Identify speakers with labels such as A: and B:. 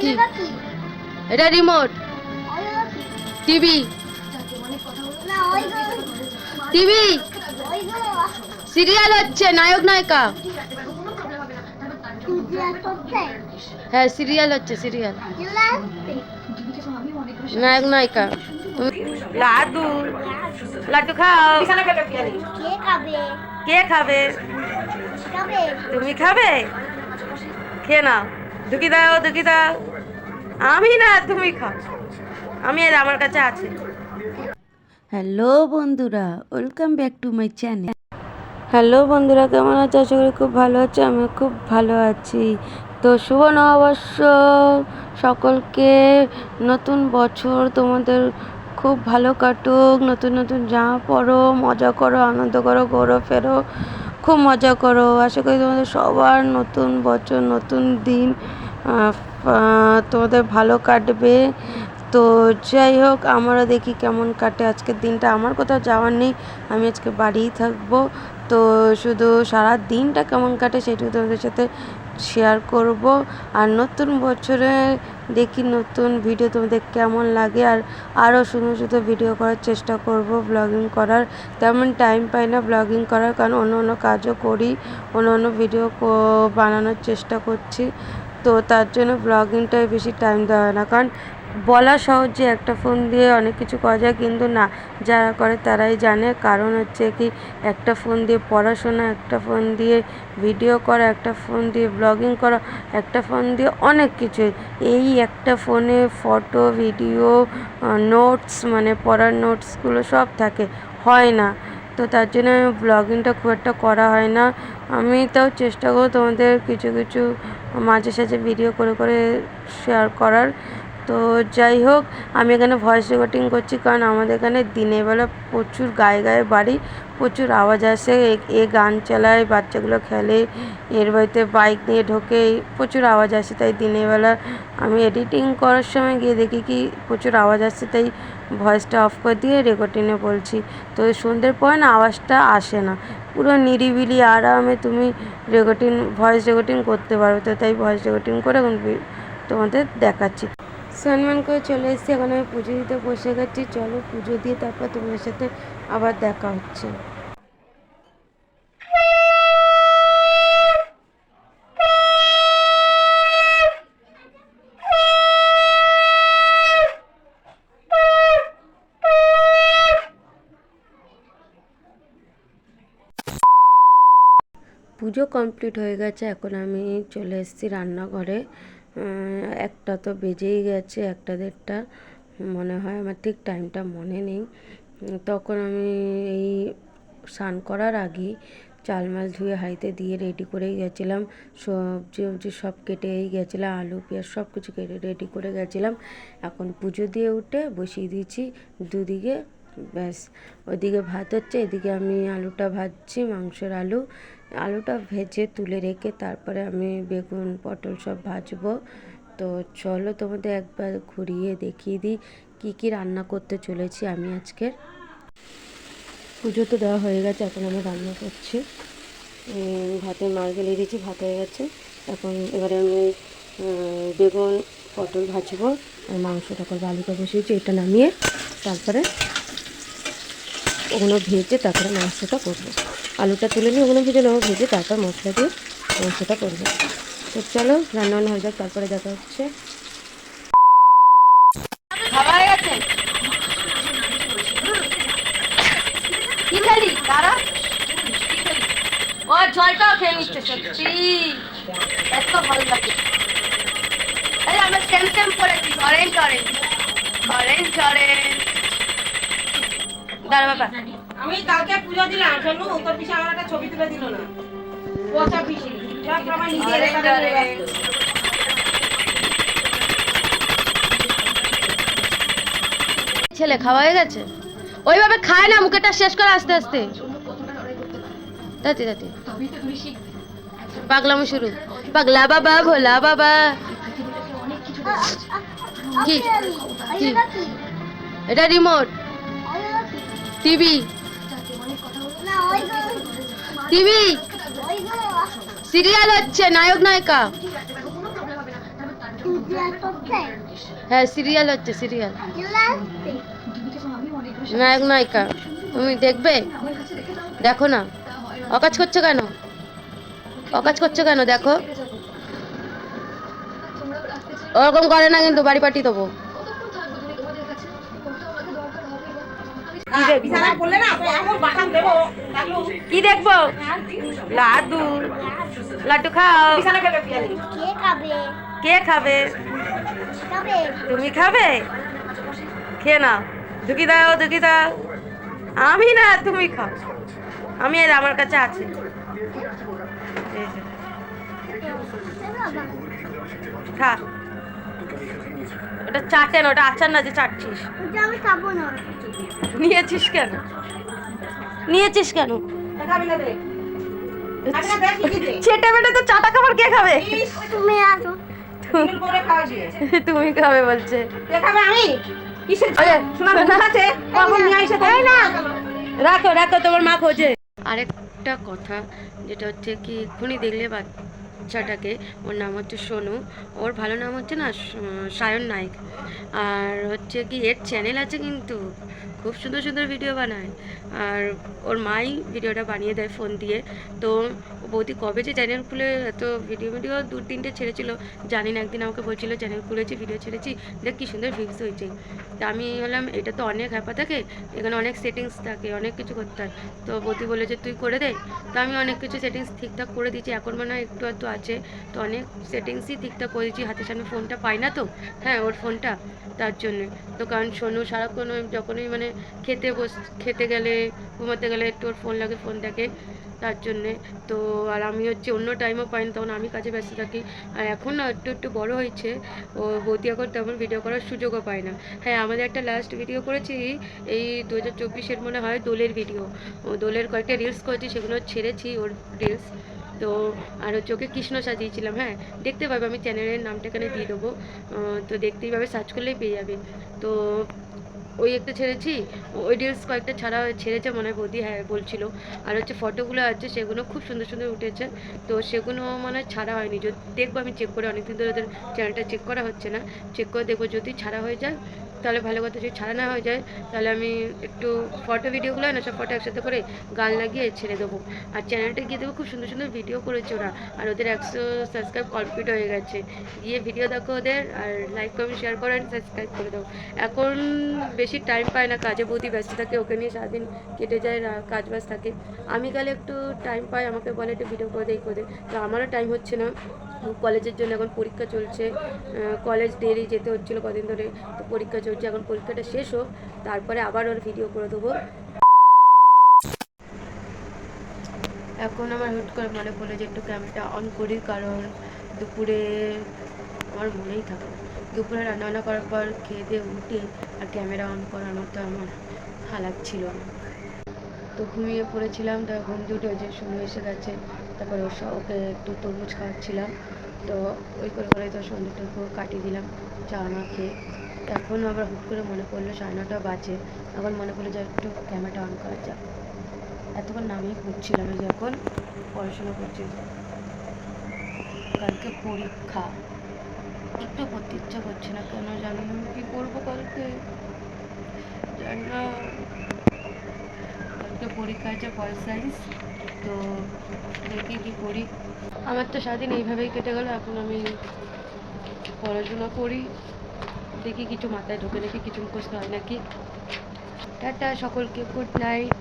A: কি? এটা remote TV TV serial হচ্ছে নায়ক নায়িকা। হ্যাঁ সিরিয়াল হচ্ছে সিরিয়াল নায়ক নায়িকা। লাড্ডু। লাড্ডু খাও। কে খাবে? তুমি খাবে? খেয়ে নাও। দুকি দাও দুকি দাও আমি না তুমি খাও আমি আর আমার কাছে আছে। হ্যালো বন্ধুরা welcome back to my channel. Hello বন্ধুরা কেমন আছো? আশা করি খুব ভালো আছো আমি খুব ভালো আছি। তো শুভ নববর্ষ। সকলকে নতুন বছর তোমাদের খুব ভালো কাটুক। নতুন নতুন জামা পরো মজা করো আনন্দ করো ঘোরো ফেরো খুব মজা করো। আশা করি তোমাদের সবার নতুন বছর নতুন দিন তোমাদের ভালো কাটবে। তো যাই হোক, আমরা দেখি কেমন কাটে আজকের দিনটা। আমার কোথাও যাওয়ার নেই, আমি আজকে বাড়িই থাকব। তো শুধু সারা দিনটা কেমন কাটে সেটুকু তোমাদের সাথে শেয়ার করব। আর নতুন বছরে দেখি নতুন ভিডিও তোমাদের কেমন লাগে। আর আরও সুন্দর সুন্দর ভিডিও করার চেষ্টা করব ব্লগিং করার। তেমন টাইম পাই না ব্লগিং করার, কারণ অন্য অন্য কাজও করি, অন্য অন্য ভিডিও বানানোর চেষ্টা করছি। তো তার জন্য ব্লগিংটায় বেশি টাইম দেওয়া হয় না। কারণ বলা সহজ যে একটা ফোন দিয়ে অনেক কিছু করা যায়, কিন্তু না, যারা করে তারাই জানে। কারণ হচ্ছে কি, একটা ফোন দিয়ে পড়াশোনা, একটা ফোন দিয়ে ভিডিও করা, একটা ফোন দিয়ে ব্লগিং করা, একটা ফোন দিয়ে অনেক কিছু। এই একটা ফোনে ফটো ভিডিও নোটস মানে পড়ার নোটসগুলো সব থাকে। হয় না। তো তার জন্য আমি ব্লগিংটা খুব একটা করা হয় না। আমি তাও চেষ্টা করব তোমাদের কিছু কিছু মাঝে সাঝে ভিডিও করে করে শেয়ার করার। তো যাই হোক, আমি এখানে ভয়েস রেকর্ডিং করছি কারণ আমাদের এখানে দিনের বেলা প্রচুর গায়ে গায়ে বাড়ি, প্রচুর আওয়াজ আসে। এ- গান চালায়, বাচ্চাগুলো খেলে, এর বাড়িতে বাইক নিয়ে ঢোকে, প্রচুর আওয়াজ আসে। তাই দিনের বেলা আমি এডিটিং করার সময় গিয়ে দেখি কি প্রচুর আওয়াজ আসছে তাই ভয়েসটা অফ করে দিয়ে রেকর্ডিংয়ে বলছি। তো সন্ধ্যের পর না আওয়াজটা আসে না। পুরো নিরিবিলি আরামে তুমি রেকর্ডিং ভয়েস রেকর্ডিং করতে পারবে। তো তাই ভয়েস রেকর্ডিং করে এখন তোমাদের দেখাচ্ছি। স্নান করে চলে এসেছি। এখন আমি পুজো দিতে বসে গেছি। চলো পুজো দিয়ে তারপর তোমাদের সাথে আবার দেখা হচ্ছে। পুজো কমপ্লিট হয়ে গেছে। এখন আমি চলে এসেছি রান্নাঘরে। একটা তো বেজেই গেছে, একটা দেড়টা, মনে হয় আমার ঠিক টাইমটা মনে নেই। তখন আমি এই স্নান করার আগেই চাল মাছ ধুয়ে হাঁড়িতে দিয়ে রেডি করেই গেছিলাম। সবজি উবজি সব কেটেই গেছিলাম, আলু, পেঁয়াজ সব কিছু কেটে রেডি করে গেছিলাম। এখন পুজো দিয়ে উঠে বসিয়ে দিয়েছি দুদিকে, ব্যাস। ওইদিকে ভাত হচ্ছে, এদিকে আমি আলুটা ভাজছি, মাংসের আলু। আলুটা ভেজে তুলে রেখে তারপরে আমি বেগুন, পটল সব ভাজবো। তো চলো তোমাদের একবার ঘুরিয়ে দেখিয়ে দিই কী কী রান্না করতে চলেছি আমি আজকের পুজো তো দেওয়া হয়ে গেছে, এখন আমি রান্না করছি। ভাতের মার গেলিয়ে দিয়েছি, ভাত হয়ে গেছে। এখন এবারে আমি বেগুন, পটল ভাজবো আর মাংসটা করব, আলুটা বসিয়েছি, এটা নামিয়ে তারপরে ওগুলো ভেজে তারপরে মাংসটা করব। আলুটা তুলে নিয়ে ওগুলো ভেজে নেব। ভেজে তারপর মশলা দিয়ে মাংসটা করব। তো চলো, রান্না হয়ে যাক, তারপরে দেখা হচ্ছে। ও এত ভালো লাগে। আরে, আমরা অরেঞ্জ দাঁড়া, বাবা।
B: আমি কালকে পুজো দিলাম শোনো তোর পিছে আমার একটা ছবি তুলে দিল না। পচা সব আমার নিজের
A: ছেলে খাওয়া হয়ে গেছে? ওইভাবে খায় না মুখেটা শেষ করে আস্তে আস্তে। তাতে তাতে পাগলামো শুরু। পাগলা বাবা ভোলা বাবা। কি? এটা রিমোট টিভি টিভি? সিরিয়াল হচ্ছে, নায়ক, নায়িকা। হ্যাঁ সিরিয়াল হচ্ছে, সিরিয়াল। নায়ক, নায়িকা। তুমি দেখবে? দেখো না। অকাজ করছ কেন? অকাজ করছ কেন? দেখো। ওরকম করে না কিন্তু, বাড়ি পাঠিয়ে দেবো।
B: হ্যাঁ,
A: কি দেখব? লাড্ডু। লাড্ডু খাও।
C: কে খাবে?
A: কে খাবে?
C: খাবে।
A: তুমি খাবে? খেয়ে নাও। ঢুকি দাও ঢুকি দাও। আমি না তুমি খাও। আমি এর আমার কাছে আছে। খা। ওটা চাটে না ওটা আচার না যে চাটছিস নিয়েছিস কেন? নিয়েছিস কেন? চেটে বেটে তো চাটা খাবার কে খাবে?
C: তুমি আসো।
B: তুমি
A: খাবে বলছে। রাখো রাখো তোমার মা খোঁজে। আরেকটা কথা যেটা হচ্ছে কি এক্ষুনি দেখলে বাচ্চাটাকে, ওর নাম হচ্ছে সোনু। ওর ভালো নাম হচ্ছে না সায়ন নায়ক। আর হচ্ছে কি, এর চ্যানেল আছে কিন্তু, খুব সুন্দর সুন্দর ভিডিও বানায়। আর ওর মাই ভিডিওটা বানিয়ে দেয় ফোন দিয়ে। তো বৌদি কবে যে চ্যানেল খুলে, এত ভিডিও ভিডিও দু তিনটে ছেড়েছিল, জানি না, একদিন আমাকে বলছিল, চ্যানেল খুলেছি ভিডিও ছেড়েছি, দেখ কী সুন্দর ভিউজ হয়েছে। তা আমি বললাম, এটা তো অনেক হ্যাপা থাকে, এখানে অনেক সেটিংস থাকে, অনেক কিছু করতে হয়। তো বৌদি বলে যে, তুই করে দে। তো আমি অনেক কিছু সেটিংস ঠিকঠাক করে দিয়েছি, এখন মনে হয় একটু একটু আছে। তো অনেক সেটিংসই ঠিকঠাক করে দিয়েছি, হাতের সামনে ফোনটা পাই না তো হ্যাঁ ওর ফোনটা তার জন্যে। তো কারণ সোনু সারাক্ষণ যখনই মানে খেতে বস, খেতে গেলে, ঘুমাতে গেলে একটু ওর ফোন লাগে ফোন দেখে। তার জন্যে। তো আর আমি হচ্ছে অন্য টাইমও পাই না তখন আমি কাজে ব্যস্ত থাকি। আর এখন না একটু একটু বড় হয়েছে। ও বৌদি এখন তেমন ভিডিও করার সুযোগও পায় না। হ্যাঁ আমাদের একটা লাস্ট ভিডিও করেছি, এই দু হাজার চব্বিশের মনে হয় দোলের ভিডিও ও দোলের কয়েকটা রিলস করেছি, সেগুলো ছেড়েছি ওর রিলস তো আর হচ্ছে ওকে কৃষ্ণ সাজিয়েছিলাম হ্যাঁ। দেখতে পাবে, আমি চ্যানেলের নামটা এখানে দিয়ে দেবো। তো দেখতেই পাবে সার্চ করলেই পেয়ে যাবে। তো ওই একটা ছেড়েছি, ওই রিলস কয়েকটা ছাড়া ছেড়েছে মনে হয় বৌদি হ্যাঁ বলছিল। আর হচ্ছে ফটোগুলো আছে, সেগুলো খুব সুন্দর সুন্দর উঠেছে। তো সেগুলো মানে ছাড়া হয়নি। যদি দেখব আমি চেক করে, অনেকদিন ধরে ওদের চ্যানেলটা চেক করা হচ্ছে না। চেক করে দেখব যদি ছাড়া হয়ে যায় তাহলে ভালো কথা যদি ছাড়া না হয়ে যায়, তাহলে আমি একটু ফটো ভিডিওগুলো না, সব ফটো একসাথে করে গান লাগিয়ে ছেড়ে দেবো। আর চ্যানেলটা গিয়ে দেবো খুব সুন্দর সুন্দর ভিডিও করেছে ওরা আর ওদের একশো সাবস্ক্রাইব কমপ্লিট হয়ে গেছে। গিয়ে ভিডিও দেখো ওদের, আর লাইক কমেন্ট শেয়ার করে সাবস্ক্রাইব করে দাও। এখন বেশি টাইম পায় না কাজে, বৌদি ব্যস্ত থাকে, ওকে নিয়ে সারাদিন কেটে যায় কাজ বাজ থাকে। আমি গেলে একটু টাইম পাই, আমাকে বলে একটু ভিডিও করে দে এই করে তো আমারও টাইম হচ্ছে না। কলেজের জন্য এখন পরীক্ষা চলছে। কলেজ ডেলি যেতে হচ্ছিল কদিন ধরে, তো পরীক্ষা চলছে। এখন পরীক্ষাটা শেষ হোক, তারপরে আবার ওর ভিডিও করে দেবো। এখন আমার হুট করে মনে পড়ল যে একটু ক্যামেরাটা অন করি, কারণ দুপুরে আমার মনেই থাকে না। দুপুরে রান্নাবান্না করার পর খেয়ে দিয়ে উঠে আর ক্যামেরা অন করার মতো আমার হালাত ছিল না। তো ঘুমিয়ে পড়েছিলাম, তো ঘুম ওই যে শুনে এসে গেছে, তারপরে ওর ওকে একটু তরমুজ খাওয়াচ্ছিলাম। তো ওই করে করে তো সন্ধ্যেটুকু কাটিয়ে দিলাম, চা না খেয়ে। এখন আবার হুট করে মনে পড়ল সাড়ে নটা বাজে। এখন মনে পড়ল যে একটু ক্যামেরাটা অন করা যাক। এতক্ষণ নামিয়ে পড়ছিলাম এই যে এখন পড়াশোনা করছি। কালকে পরীক্ষা। একটু পড়তে ইচ্ছা করছে না, কেন জানি না কি করব কালকে? জানি না। কালকে পরীক্ষা আছে পল সায়েন্স তো দেখি কি করি। আমার তো সারাদিন এইভাবেই কেটে গেল, এখন আমি পড়াশোনা করি। দেখি কিছু মাথায় ঢোকে রেখে কিছু মুখস্থ হয় নাকি। টাটা সকলকে গুড নাইট।